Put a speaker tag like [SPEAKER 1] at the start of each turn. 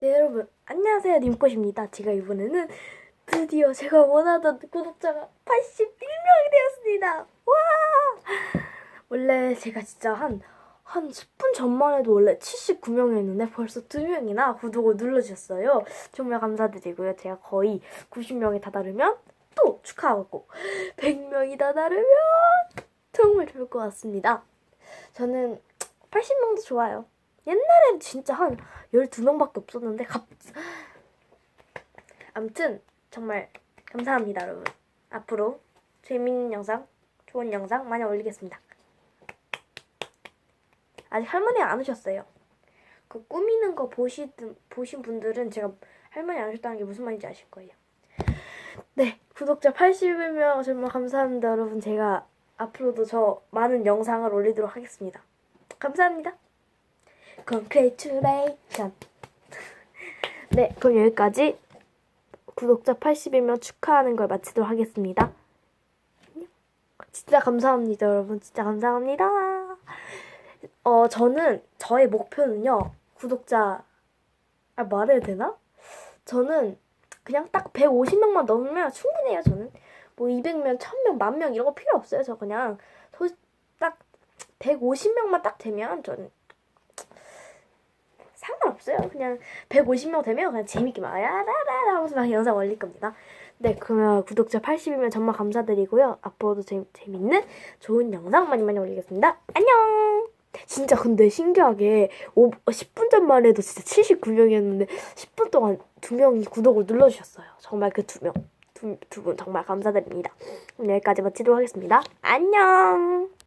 [SPEAKER 1] 네 여러분. 안녕하세요. 님꽃입니다. 제가 이번에는 드디어 제가 원하던 구독자가 81명이 되었습니다. 와! 원래 제가 진짜 한 한 10분 전만 해도 원래 79명이었는데 벌써 2명이나 구독을 눌러주셨어요. 정말 감사드리고요. 제가 거의 90명이 다다르면 또 축하하고 100명이 다다르면 정말 좋을 것 같습니다. 저는 80명도 좋아요 옛날엔 진짜 한 12명밖에 없었는데 갑 아무튼 정말 감사합니다 여러분. 앞으로 재밌는 영상 좋은 영상 많이 올리겠습니다. 아직 할머니가 안 오셨어요. 그 꾸미는 거 보시든 보신 분들은 제가 할머니 안 오셨다는 게 무슨 말인지 아실 거예요. 네 구독자 80이면 정말 감사합니다 여러분. 제가 앞으로도 저 많은 영상을 올리도록 하겠습니다. 감사합니다 Congratulation. 네, 그럼 여기까지 구독자 80이면 축하하는 걸 마치도록 하겠습니다. 진짜 감사합니다, 여러분. 진짜 감사합니다. 어, 저는 저의 목표는요. 구독자 아, 말해야 되나? 저는 그냥 딱 150명만 넘으면 충분해요, 저는. 뭐 200명, 1000명, 만명 이런 거 필요 없어요. 저 그냥 소, 딱 150명만 딱 되면 저는 없어요. 그냥 150명 되면 그냥 재밌게 막 야라라라 하면서 막 영상 올릴 겁니다. 네, 그러면 구독자 80이면 정말 감사드리고요. 앞으로도 재, 재밌는 좋은 영상 많이 많이 올리겠습니다. 안녕! 진짜 근데 신기하게 5, 10분 전만 해도 진짜 79명이었는데 10분 동안 두 명이 구독을 눌러주셨어요. 정말 그 두 명. 두분 정말 감사드립니다. 그럼 여기까지 마치도록 하겠습니다. 안녕!